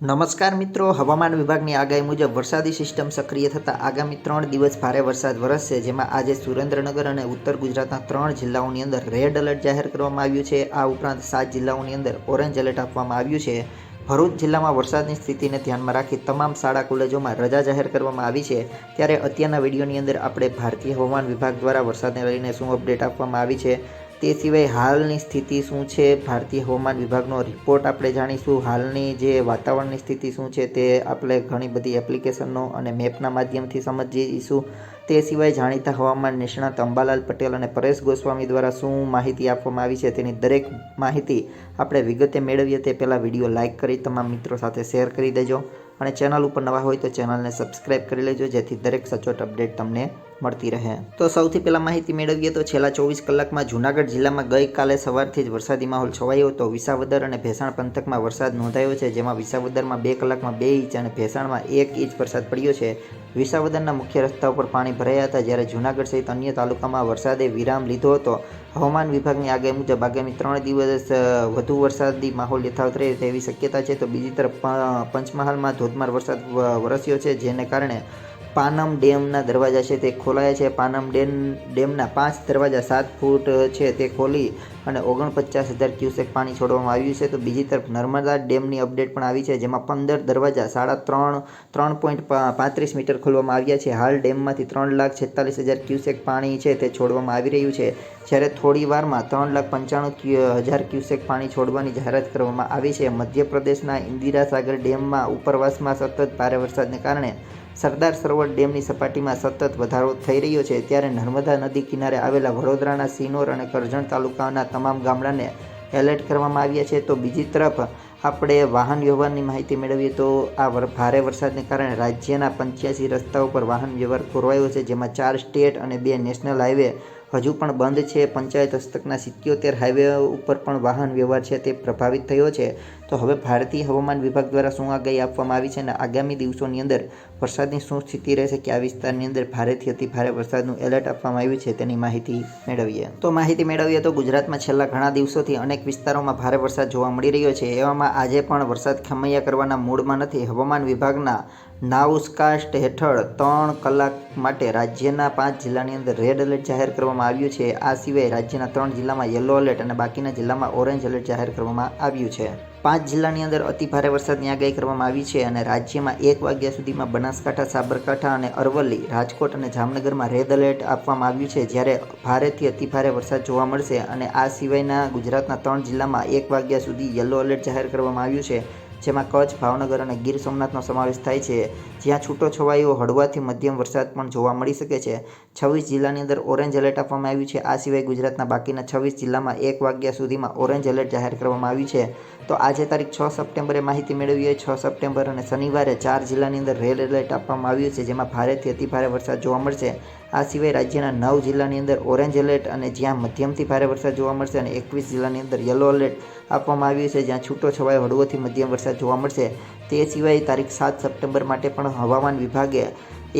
નમસ્કાર મિત્રો, હવામાન વિભાગની આગાહી મુજબ વરસાદી સિસ્ટમ સક્રિય થતાં આગામી ત્રણ દિવસ ભારે વરસાદ વરસશે, જેમાં આજે સુરેન્દ્રનગર અને ઉત્તર ગુજરાતના ત્રણ જિલ્લાઓની અંદર રેડ એલર્ટ જાહેર કરવામાં આવ્યું છે. આ ઉપરાંત સાત જિલ્લાઓની અંદર ઓરેન્જ એલર્ટ આપવામાં આવ્યું છે. ભરૂચ જિલ્લામાં વરસાદની સ્થિતિને ધ્યાનમાં રાખી તમામ શાળા, કોલેજોમાં રજા જાહેર કરવામાં આવી છે. ત્યારે અત્યારના વિડીયોની અંદર આપણે ભારતીય હવામાન વિભાગ દ્વારા વરસાદને લઈને શું અપડેટ આપવામાં આવી છે? તે સિવાય હાલની સ્થિતિ શું છે? ભારતીય હવામાન વિભાગનો રિપોર્ટ આપણે જાણીશું. હાલની જે વાતાવરણની સ્થિતિ શું છે તે આપણે ઘણી બધી એપ્લિકેશનનો અને મેપના માધ્યમથી સમજીશું. તે સિવાય જાણીતા હવામાન નિષ્ણાત અંબાલાલ પટેલ અને પરેશ ગોસ્વામી દ્વારા શું માહિતી આપવામાં આવી છે તેની દરેક માહિતી આપણે વિગતે મેળવીએ તે પહેલાં વીડિયો લાઇક કરી તમામ મિત્રો સાથે શેર કરી દેજો. અને ચેનલ ઉપર નવા હોય તો ચેનલને સબસ્ક્રાઇબ કરી લેજો જેથી દરેક સચોટ અપડેટ તમને મળતી રહે. તો સૌથી પહેલાં માહિતી મેળવીએ તો છેલ્લા ચોવીસ કલાકમાં જૂનાગઢ જિલ્લામાં ગઈકાલે સવારથી જ વરસાદી માહોલ છવાયો હતો. વિસાવદર અને ભેસાણ પંથકમાં વરસાદ નોંધાયો છે, જેમાં વિસાવદરમાં બે કલાકમાં બે ઇંચ અને ભેસાણમાં એક ઇંચ વરસાદ પડ્યો છે. વિસાવદરના મુખ્ય રસ્તા ઉપર પાણી ભરાયા હતા, જ્યારે જૂનાગઢ સહિત અન્ય તાલુકામાં વરસાદે વિરામ લીધો હતો. હવામાન વિભાગની આગાહી મુજબ આગામી ત્રણ દિવસ વધુ વરસાદી માહોલ યથાવત રહે તેવી શક્યતા છે. તો બીજી તરફ પંચમહાલમાં ધોધમાર વરસાદ વરસ્યો છે, જેને કારણે પાનમ ડેમના દરવાજા છે, તે ખોલાયા છે. પાનમ ડેમ ડેમના પાંચ દરવાજા સાત ફૂટ છે, તે ખોલી અને ઓગણપચાસ હજાર ક્યુસેક પાણી છોડવામાં આવ્યું છે. તો બીજી તરફ નર્મદા ડેમની અપડેટ પણ આવી છે, જેમાં પંદર દરવાજા સાડા ત્રણ ત્રણ પોઈન્ટ પાંત્રીસ મીટર ખોલવામાં આવ્યા છે. હાલ ડેમમાંથી ત્રણ લાખ છેતાલીસ હજાર ક્યુસેક પાણી છે, તે છોડવામાં આવી રહ્યું છે. જ્યારે થોડી વારમાં ત્રણ લાખ પંચાણું હજાર ક્યુસેક પાણી છોડવાની જાહેરાત કરવામાં આવી છે. મધ્યપ્રદેશના ઇન્દિરા સાગર ડેમમાં ઉપરવાસમાં સતત ભારે વરસાદને કારણે સરદાર સરોવર ડેમની સપાટીમાં સતત વધારો થઈ રહ્યો છે ત્યારે નર્મદા નદી કિનારે આવેલા વડોદરાના સિનોર અને કરજણ તાલુકાના તમામ ગામડાને એલર્ટ કરવામાં આવ્યા છે. તો બીજી તરફ આપણે વાહન વ્યવહારની માહિતી મેળવીએ તો આ ભારે વરસાદને કારણે રાજ્યના પંચ્યાસી રસ્તાઓ પર વાહન વ્યવહાર ખોરવાયો છે. જેમાં ચાર સ્ટેટ અને બે નેશનલ હાઈવે હજુ પણ બંધ છે. પંચાયત હસ્તકના સિત્યોતેર હાઈવે ઉપર પણ વાહન વ્યવહાર છે તે પ્રભાવિત થયો છે. તો હવે ભારતીય હવામાન વિભાગ દ્વારા શું આગાહી આપવામાં આવી છે અને આગામી દિવસોની અંદર વરસાદની શું સ્થિતિ રહેશે, કયા વિસ્તારની અંદર ભારેથી અતિ ભારે વરસાદનું એલર્ટ આપવામાં આવ્યું છે તેની માહિતી મેળવીએ. તો માહિતી મેળવીએ તો ગુજરાતમાં છેલ્લા ઘણા દિવસોથી અનેક વિસ્તારોમાં ભારે વરસાદ જોવા મળી રહ્યો છે. એવામાં આજે પણ વરસાદ ખમૈયા કરવાના મૂડમાં નથી. હવામાન વિભાગના નાઉસકાસ્ટ હેઠળ ત્રણ કલાક માટે રાજ્યના પાંચ જિલ્લાની અંદર રેડ એલર્ટ જાહેર કરવામાં આવ્યું છે. આ સિવાય રાજ્યના ત્રણ જિલ્લામાં યલો એલર્ટ અને બાકીના જિલ્લામાં ઓરેન્જ એલર્ટ જાહેર કરવામાં આવ્યું છે. પાંચ જિલ્લાની અંદર અતિ ભારે વરસાદની આગાહી કરવામાં આવી છે અને રાજ્યમાં એક વાગ્યા સુધીમાં બનાસકાંઠા, સાબરકાંઠા અને અરવલ્લી, રાજકોટ અને જામનગરમાં રેડ એલર્ટ આપવામાં આવ્યું છે. જ્યારે ભારેથી અતિ ભારે વરસાદ જોવા મળશે અને આ સિવાયના ગુજરાતના ત્રણ જિલ્લામાં એક વાગ્યા સુધી યલો એલર્ટ જાહેર કરવામાં આવ્યું છે, જેમાં કચ્છ, ભાવનગર અને ગીર સોમનાથનો સમાવેશ થાય છે. જ્યાં છૂટો છવાયો હળવાથી મધ્યમ વરસાદ પણ જોવા મળી શકે છે. છવ્વીસ જિલ્લાની અંદર ઓરેન્જ એલર્ટ આપવામાં આવ્યું છે. આ સિવાય ગુજરાતના બાકીના છવ્વીસ જિલ્લામાં એક વાગ્યા સુધીમાં ઓરેન્જ એલર્ટ જાહેર કરવામાં આવ્યું છે. તો આજે તારીખ છ સપ્ટેમ્બરે માહિતી મેળવીએ. છ સપ્ટેમ્બર અને શનિવારે ચાર જિલ્લાની અંદર રેડ એલર્ટ આપવામાં આવ્યું છે, જેમાં ભારેથી અતિ ભારે વરસાદ જોવા મળશે. આ સિવાય રાજ્યના નવ જિલ્લાની અંદર ઓરેન્જ એલર્ટ અને જ્યાં મધ્યમથી ભારે વરસાદ જોવા મળશે અને એકવીસ જિલ્લાની અંદર યલો એલર્ટ આપવામાં આવ્યું છે, જ્યાં છૂટો છવાયો હળવોથી મધ્યમ વરસાદ જોવા મળશે. તે સિવાય તારીખ સાત સપ્ટેમ્બર માટે પણ હવામાન વિભાગે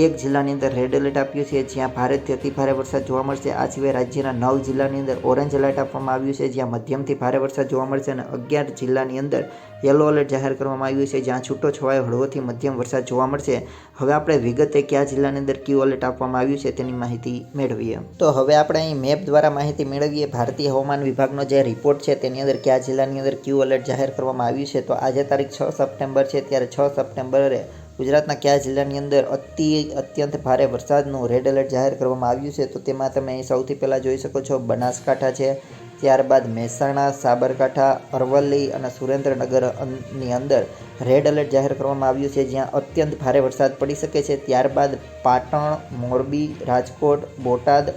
એક જિલ્લાની અંદર રેડ એલર્ટ આપ્યું છે. જ્યાં ભારેથી અતિ ભારે વરસાદ જોવા મળશે. આ સિવાય રાજ્યના નવ જિલ્લાની અંદર ઓરેન્જ એલર્ટ આપવામાં આવ્યું છે. જ્યાં મધ્યમથી ભારે વરસાદ જોવા મળશે અને અગિયાર જિલ્લાની અંદર યલો એલર્ટ જાહેર કરવામાં આવ્યું છે. જ્યાં છૂટો છવાયો હળવોથી મધ્યમ વરસાદ જોવા મળશે. હવે આપણે વિગતે કયા જિલ્લાની અંદર ક્યુ એલર્ટ આપવામાં આવ્યું છે તેની માહિતી મેળવીએ. તો હવે આપણે અહીં મેપ દ્વારા માહિતી મેળવીએ. ભારતીય હવામાન વિભાગનો જે રિપોર્ટ છે તેની અંદર કયા જિલ્લાની અંદર ક્યુ એલર્ટ જાહેર કરવામાં આવ્યું છે. તો આજે તારીખ છ સપ્ટેમ્બર છે. ત્યારે છ સપ્ટેમ્બરે ગુજરાતના કયા જિલ્લાની અંદર અતિ અત્યંત ભારે વરસાદનું રેડ એલર્ટ જાહેર કરવામાં આવ્યું છે, તો તેમાં તમે સૌથી પહેલાં જોઈ શકો છો, બનાસકાંઠા છે, ત્યારબાદ મહેસાણા, સાબરકાંઠા, અરવલ્લી અને સુરેન્દ્રનગરની અંદર રેડ એલર્ટ જાહેર કરવામાં આવ્યું છે, જ્યાં અત્યંત ભારે વરસાદ પડી શકે છે, ત્યારબાદ પાટણ, મોરબી, રાજકોટ, બોટાદ,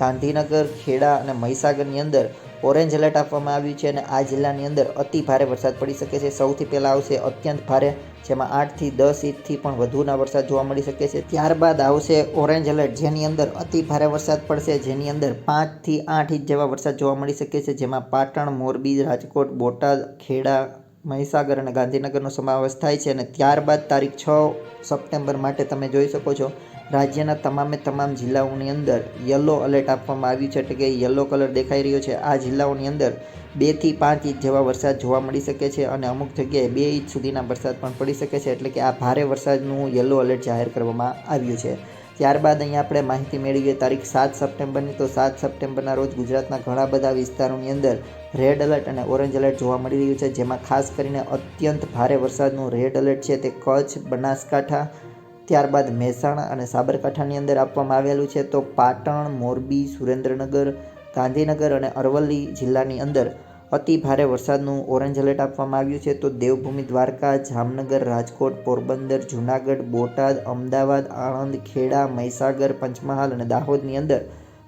ગાંધીનગર, ખેડા અને મહીસાગરની અંદર ઓરેન્જ એલર્ટ આપવામાં આવ્યું છે અને આ જિલ્લાની અંદર અતિ ભારે વરસાદ પડી શકે છે. સૌથી પહેલાં આવશે અત્યંત ભારે, જેમાં આઠથી દસ ઇંચથી પણ વધુના વરસાદ જોવા મળી શકે છે. ત્યારબાદ આવશે ઓરેન્જ એલર્ટ, જેની અંદર અતિ ભારે વરસાદ પડશે, જેની અંદર પાંચથી આઠ ઇંચ જેવા વરસાદ જોવા મળી શકે છે, જેમાં પાટણ, મોરબી, રાજકોટ, બોટાદ, ખેડા, મહીસાગર અને ગાંધીનગરનો સમાવેશ થાય છે. અને ત્યારબાદ તારીખ છ સપ્ટેમ્બર માટે તમે જોઈ શકો છો રાજ્યના તમામે તમામ જિલ્લાઓની અંદર યલો એલર્ટ આપવામાં આવ્યું છે. એટલે કે યલો કલર દેખાઈ રહ્યો છે. આ જિલ્લાઓની અંદર બેથી પાંચ ઇંચ જેવા વરસાદ જોવા મળી શકે છે અને અમુક જગ્યાએ બે ઇંચ સુધીના વરસાદ પણ પડી શકે છે. એટલે કે આ ભારે વરસાદનું યલો એલર્ટ જાહેર કરવામાં આવ્યું છે. ત્યારબાદ અહીંયા આપણે માહિતી મેળવીએ તારીખ સાત સપ્ટેમ્બરની. તો સાત સપ્ટેમ્બરના રોજ ગુજરાતના ઘણા બધા વિસ્તારોની અંદર રેડ એલર્ટ અને ઓરેન્જ એલર્ટ જોવા મળી રહ્યું છે. જેમાં ખાસ કરીને અત્યંત ભારે વરસાદનું રેડ એલર્ટ છે તે કચ્છ, બનાસકાંઠા ત્યારબાદ મહેસાણા અને સાબરકાંઠાની અંદર આપવામાં આવેલું છે, તો પાટણ, મોરબી, સુરેન્દ્રનગર, ગાંધીનગર અને અરવલ્લી જિલ્લાની અંદર અતિ ભારે વરસાદનું ઓરેન્જ એલર્ટ આપવામાં આવ્યું છે. તો દેવભૂમિ, દ્વારકા, જામનગર, રાજકોટ, પોરબંદર, જૂનાગઢ, બોટાદ, અમદાવાદ, આણંદ, ખેડા, મહીસાગર, પંચમહાલ અને દાહોદની અંદર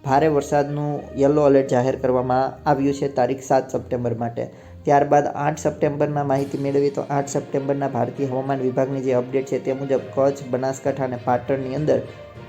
ભારે વરસાદનું યલો એલર્ટ જાહેર કરવામાં આવ્યું છે, તારીખ સાત સપ્ટેમ્બર માટે. ત્યારબાદ આઠ સપ્ટેમ્બરના માહિતી મેળવી તો આઠ સપ્ટેમ્બરના ભારતીય હવામાન વિભાગની જે અપડેટ છે તે મુજબ કચ્છ, બનાસકાંઠા અને પાટણની અંદર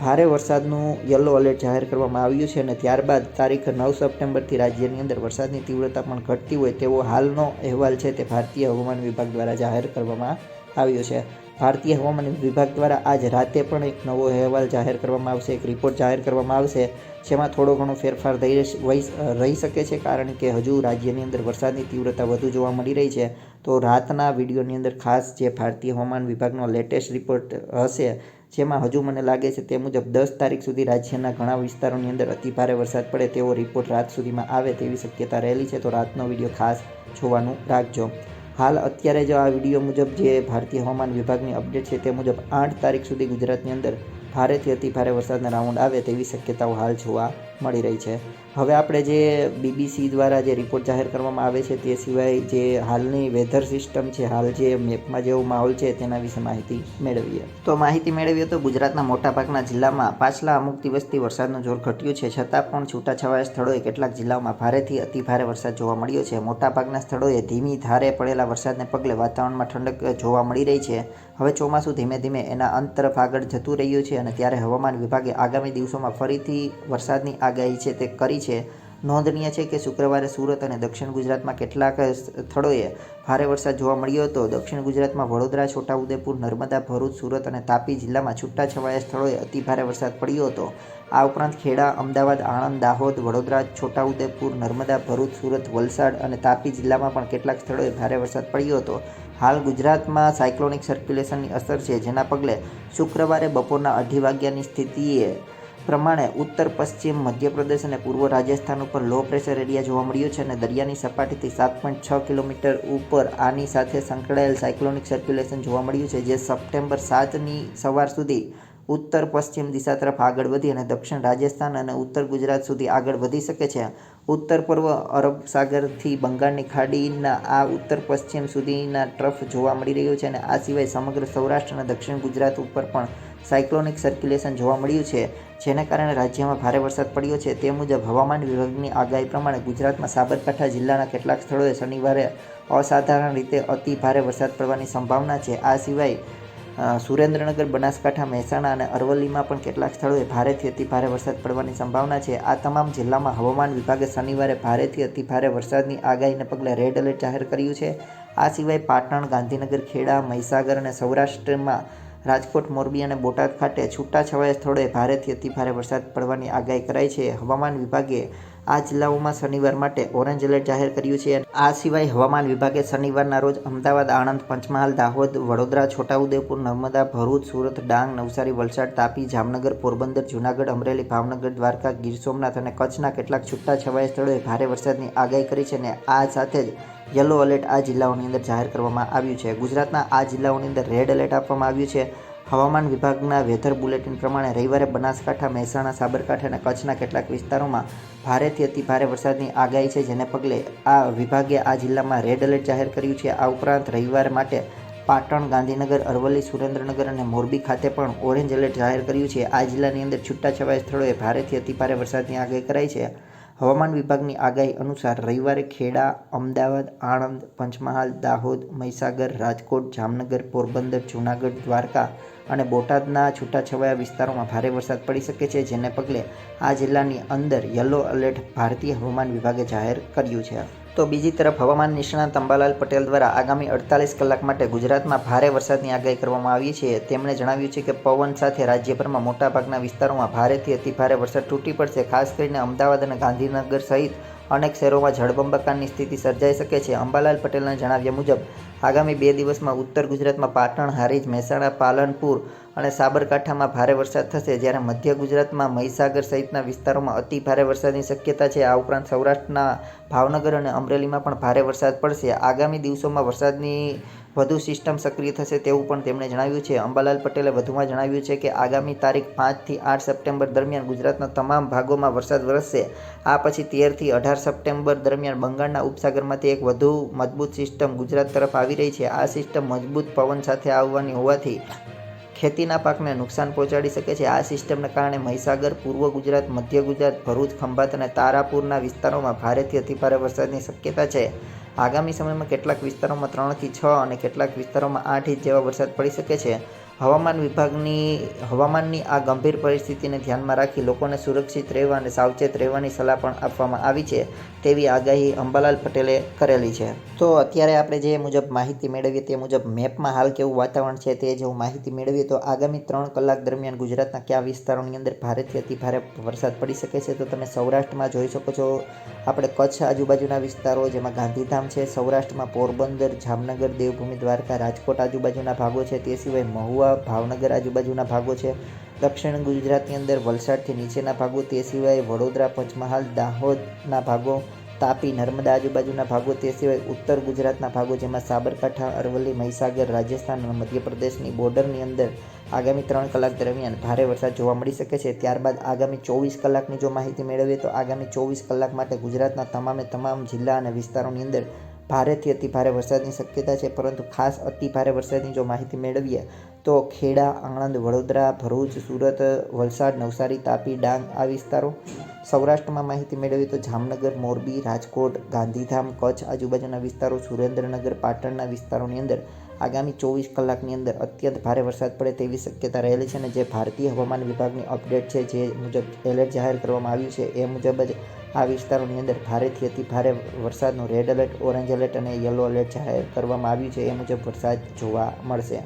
ભારે વરસાદનું યલો એલર્ટ જાહેર કરવામાં આવ્યું છે અને ત્યારબાદ તારીખ નવ સપ્ટેમ્બરથી રાજ્યની અંદર વરસાદની તીવ્રતા પણ ઘટતી હોય તેવો હાલનો અહેવાલ છે તે ભારતીય હવામાન વિભાગ દ્વારા જાહેર કરવામાં આવ્યો છે. ભારતીય હવામાન વિભાગ દ્વારા આજ રાતે પણ એક નવો અહેવાલ જાહેર કરવામાં આવશે, એક રિપોર્ટ જાહેર કરવામાં આવશે. જેમાં થોડો ઘણો ફેરફાર થઈ રહી શકે છે. કારણ કે હજુ રાજ્યની અંદર વરસાદની તીવ્રતા વધુ જોવા મળી રહી છે. તો રાતના વિડીયોની અંદર ખાસ જે ભારતીય હવામાન વિભાગનો લેટેસ્ટ રિપોર્ટ હશે, જેમાં હજુ મને લાગે છે તે મુજબ દસ તારીખ સુધી રાજ્યના ઘણા વિસ્તારોની અંદર અતિ ભારે વરસાદ પડે તેવો રિપોર્ટ રાત સુધીમાં આવે તેવી શક્યતા રહેલી છે. તો રાતનો વીડિયો ખાસ જોવાનું રાખજો. હાલ અત્યારે જો આ વીડિયો મુજબ જે ભારતીય હવામાન વિભાગની અપડેટ છે તે મુજબ આઠ તારીખ સુધી ગુજરાતની અંદર ભારેથી અતિ ભારે વરસાદના રાઉન્ડ આવે તેવી શક્યતાઓ હાલ જોવા મળી રહી છે. હવે આપણે જે બીબીસી દ્વારા જે રિપોર્ટ જાહેર કરવામાં આવે છે તે સિવાય જે હાલની વેધર સિસ્ટમ છે, હાલ જે મેપમાં જેવો માહોલ છે તેના વિશે માહિતી મેળવીએ. તો માહિતી મેળવીએ તો ગુજરાતના મોટાભાગના જિલ્લામાં પાછલા અમુક દિવસથી વરસાદનું જોર ઘટ્યું છે. છતાં પણ છૂટાછવાયા સ્થળોએ કેટલાક જિલ્લાઓમાં ભારેથી અતિ ભારે વરસાદ જોવા મળ્યો છે. મોટાભાગના સ્થળોએ ધીમી ધારે પડેલા વરસાદને પગલે વાતાવરણમાં ઠંડક જોવા મળી રહી છે. હવે ચોમાસું ધીમે ધીમે એના અંત તરફ આગળ જતું રહ્યું છે. અને ત્યારે હવામાન વિભાગે આગામી દિવસોમાં ફરીથી વરસાદની આગાહી છે તે કરી છે. નોંધનીય છે કે શુક્રવારે સુરત અને દક્ષિણ ગુજરાતમાં કેટલાક સ્થળોએ ભારે વરસાદ જોવા મળ્યો હતો. દક્ષિણ ગુજરાતમાં વડોદરા, છોટાઉદેપુર, નર્મદા, ભરૂચ, સુરત અને તાપી જિલ્લામાં છૂટાછવાયા સ્થળોએ અતિ ભારે વરસાદ પડ્યો હતો. આ ઉપરાંત ખેડા, અમદાવાદ, આણંદ, દાહોદ, વડોદરા, છોટાઉદેપુર, નર્મદા, ભરૂચ, સુરત, વલસાડ અને તાપી જિલ્લામાં પણ કેટલાક સ્થળોએ ભારે વરસાદ પડ્યો હતો. હાલ ગુજરાતમાં સાયક્લોનિક સર્ક્યુલેશનની અસર છે, જેના પગલે શુક્રવારે બપોરના અઢી વાગ્યાની સ્થિતિએ પ્રમાણે ઉત્તર, પશ્ચિમ, મધ્યપ્રદેશ અને પૂર્વ રાજસ્થાન ઉપર લો પ્રેશર એરિયા જોવા મળ્યો છે અને દરિયાની સપાટીથી સાત પોઈન્ટ છ કિલોમીટર ઉપર આની સાથે સંકળાયેલ સાયક્લોનિક સર્ક્યુલેશન જોવા મળ્યું છે, જે સપ્ટેમ્બર સાતની સવાર સુધી ઉત્તર પશ્ચિમ દિશા તરફ આગળ વધી અને દક્ષિણ રાજસ્થાન અને ઉત્તર ગુજરાત સુધી આગળ વધી શકે છે. ઉત્તર પૂર્વ અરબ સાગરથી બંગાળની ખાડીના આ ઉત્તર પશ્ચિમ સુધીના ટ્રફ જોવા મળી રહ્યું છે અને આ સિવાય સમગ્ર સૌરાષ્ટ્ર અને દક્ષિણ ગુજરાત ઉપર પણ સાયક્લોનિક સર્ક્યુલેશન જોવા મળ્યું છે, જેને કારણે રાજ્યમાં ભારે વરસાદ પડ્યો છે. તે મુજબ હવામાન વિભાગની આગાહી પ્રમાણે ગુજરાતમાં સાબરકાંઠા જિલ્લાના કેટલાક સ્થળોએ શનિવારે અસાધારણ રીતે અતિ ભારે વરસાદ પડવાની સંભાવના છે. આ સિવાય સુરેન્દ્રનગર, બનાસકાંઠા, મહેસાણા અને અરવલ્લીમાં પણ કેટલાક સ્થળોએ ભારેથી અતિ ભારે વરસાદ પડવાની સંભાવના છે. આ તમામ જિલ્લામાં હવામાન વિભાગે શનિવારે ભારેથી અતિ ભારે વરસાદની આગાહીને પગલે રેડ એલર્ટ જાહેર કર્યું છે. આ સિવાય પાટણ, ગાંધીનગર, ખેડા, મહીસાગર અને સૌરાષ્ટ્રમાં રાજકોટ, મોરબી અને બોટાદ ખાતે છૂટાછવાયા સ્થળોએ ભારેથી અતિભારે વરસાદ પડવાની આગાહી કરાઈ છે. હવામાન વિભાગે આ જિલ્લાઓમાં શનિવાર માટે ઓરેન્જ એલર્ટ જાહેર કર્યું છે આ સિવાય હવામાન વિભાગે શનિવારના રોજ અમદાવાદ, આણંદ, પંચમહાલ, દાહોદ, વડોદરા, છોટાઉદેપુર, નર્મદા, ભરૂચ, સુરત, ડાંગ, નવસારી, વલસાડ, તાપી, જામનગર, પોરબંદર, જૂનાગઢ, અમરેલી, ભાવનગર, દ્વારકા, ગીર સોમનાથ અને કચ્છના કેટલાક છૂટાછવાયા સ્થળોએ ભારે વરસાદની આગાહી કરી છે અને આ સાથે જ યલો એલર્ટ આ જિલ્લાઓની અંદર જાહેર કરવામાં આવ્યું છે. ગુજરાતના આ જિલ્લાઓની અંદર રેડ એલર્ટ આપવામાં આવ્યું છે. હવામાન વિભાગના વેધર બુલેટિન પ્રમાણે રવિવારે બનાસકાંઠા, મહેસાણા, સાબરકાંઠા અને કચ્છના કેટલાક વિસ્તારોમાં ભારેથી અતિ ભારે વરસાદની આગાહી છે, જેને પગલે આ વિભાગે આ જિલ્લામાં રેડ એલર્ટ જાહેર કર્યું છે. આ ઉપરાંત રવિવાર માટે પાટણ, ગાંધીનગર, અરવલ્લી, સુરેન્દ્રનગર અને મોરબી ખાતે પણ ઓરેન્જ એલર્ટ જાહેર કર્યું છે. આ જિલ્લાની અંદર છૂટાછવાયા સ્થળોએ ભારેથી અતિ ભારે વરસાદની આગાહી કરાઈ છે. હવામાન વિભાગની આગાહી અનુસાર રવિવારે ખેડા, અમદાવાદ, આણંદ, પંચમહાલ, દાહોદ, મહીસાગર, રાજકોટ, જામનગર, પોરબંદર, જૂનાગઢ, દ્વારકા અને બોટાદના છૂટાછવાયા વિસ્તારોમાં ભારે વરસાદ પડી શકે છે, જેને પગલે આ જિલ્લાની અંદર યલો એલર્ટ ભારતીય હવામાન વિભાગે જાહેર કર્યું છે. તો બીજી તરફ હવામાન નિષ્ણાત અંબાલાલ પટેલ દ્વારા આગામી અડતાલીસ કલાક માટે ગુજરાતમાં ભારે વરસાદની આગાહી કરવામાં આવી છે. તેમણે જણાવ્યું છે કે પવન સાથે રાજ્યભરમાં મોટાભાગના વિસ્તારોમાં ભારેથી અતિભારે વરસાદ તૂટી પડશે, ખાસ કરીને અમદાવાદ અને ગાંધીનગર સહિત અનેક શહેરોમાં જળબંબાકારની સ્થિતિ સર્જાઈ શકે છે. અંબાલાલ પટેલના જણાવ્યા મુજબ, આગામી બે દિવસમાં ઉત્તર ગુજરાતમાં પાટણ, હારીજ, મહેસાણા, પાલનપુર અને સાબરકાંઠામાં ભારે વરસાદ થશે, જ્યારે મધ્ય ગુજરાતમાં મહીસાગર સહિતના વિસ્તારોમાં અતિ ભારે વરસાદની શક્યતા છે. આ ઉપરાંત સૌરાષ્ટ્રના ભાવનગર અને અમરેલીમાં પણ ભારે વરસાદ પડશે. આગામી દિવસોમાં વરસાદની વધુ સિસ્ટમ સક્રિય થશે તેવું પણ તેમણે જણાવ્યું છે. અંબાલાલ પટેલે વધુમાં જણાવ્યું છે કે આગામી તારીખ પાંચથી આઠ સપ્ટેમ્બર દરમિયાન ગુજરાતના તમામ ભાગોમાં વરસાદ વરસશે. આ પછી તેરથી અઢાર સપ્ટેમ્બર દરમિયાન બંગાળના ઉપસાગરમાંથી એક વધુ મજબૂત સિસ્ટમ ગુજરાત તરફ આવી રહી છે. આ સિસ્ટમ મજબૂત પવન સાથે આવવાની હોવાથી ખેતીના પાકને નુકસાન પહોંચાડી શકે છે. આ સિસ્ટમને કારણે મહીસાગર, પૂર્વ ગુજરાત, મધ્ય ગુજરાત, ભરૂચ, ખંભાત અને તારાપુરના વિસ્તારોમાં ભારેથી અતિભારે વરસાદની શક્યતા છે. આગામી સમયમાં કેટલાક વિસ્તારોમાં ત્રણથી છ અને કેટલાક વિસ્તારોમાં આઠ ઇંચ જેવા વરસાદ પડી શકે છે. હવામાન વિભાગની, હવામાનની આ ગંભીર પરિસ્થિતિને ધ્યાનમાં રાખી લોકોને સુરક્ષિત રહેવા અને સાવચેત રહેવાની સલાહ પણ આપવામાં આવી છે તેવી આગાહી અંબાલાલ પટેલે કરેલી છે. તો અત્યારે આપણે જે મુજબ માહિતી મેળવીએ તે મુજબ મેપમાં હાલ કેવું વાતાવરણ છે તે જેવું માહિતી મેળવીએ તો આગામી ત્રણ કલાક દરમિયાન ગુજરાતના કયા વિસ્તારોની અંદર ભારેથી અતિ ભારે વરસાદ પડી શકે છે તો તમે સૌરાષ્ટ્રમાં જોઈ શકો છો. આપણે કચ્છ આજુબાજુના વિસ્તારો જેમાં ગાંધીધામ છે, સૌરાષ્ટ્રમાં પોરબંદર, જામનગર, દેવભૂમિ દ્વારકા, રાજકોટ આજુબાજુના ભાગો છે તે સિવાય મહુવા ભાવનગર આજુબાજુના ભાગો છે. દક્ષિણ ગુજરાતની અંદર વલસાડથી નીચેના ભાગો, તે સિવાય વડોદરા, પંચમહાલ, દાહોદના ભાગો, તાપી, નર્મદા આજુબાજુના ભાગો, તે સિવાય ઉત્તર ગુજરાતના ભાગો જેમાં સાબરકાંઠા, અરવલ્લી, મહીસાગર, રાજસ્થાન અને મધ્યપ્રદેશની બોર્ડરની અંદર આગામી ત્રણ કલાક દરમિયાન ભારે વરસાદ જોવા મળી શકે છે. ત્યારબાદ આગામી ચોવીસ કલાકની જો માહિતી મેળવીએ તો આગામી ચોવીસ કલાક માટે ગુજરાતના તમામે તમામ જિલ્લા અને વિસ્તારોની અંદર ભારેથી અતિ ભારે વરસાદની શક્યતા છે. પરંતુ ખાસ અતિ ભારે વરસાદની જો માહિતી મેળવીએ તો ખેડા, આણંદ, વડોદરા, ભરૂચ, સુરત, વલસાડ, નવસારી, તાપી, ડાંગ આ વિસ્તારો સૌરાષ્ટ્રમાં માહિતી મેળવીએ તો જામનગર, મોરબી, રાજકોટ, ગાંધીધામ, કચ્છ આજુબાજુના વિસ્તારો, સુરેન્દ્રનગર, પાટણના વિસ્તારોની અંદર આગામી ચોવીસ કલાકની અંદર અત્યંત ભારે વરસાદ પડે તેવી શક્યતા રહેલી છે અને જે ભારતીય હવામાન વિભાગની અપડેટ છે જે મુજબ એલર્ટ જાહેર કરવામાં આવ્યું છે એ મુજબ જ આ વિસ્તારોની અંદર ભારેથી અતિ ભારે વરસાદનું રેડ એલર્ટ, ઓરેન્જ એલર્ટ અને યલો એલર્ટ જાહેર કરવામાં આવ્યું છે એ મુજબ વરસાદ જોવા મળશે.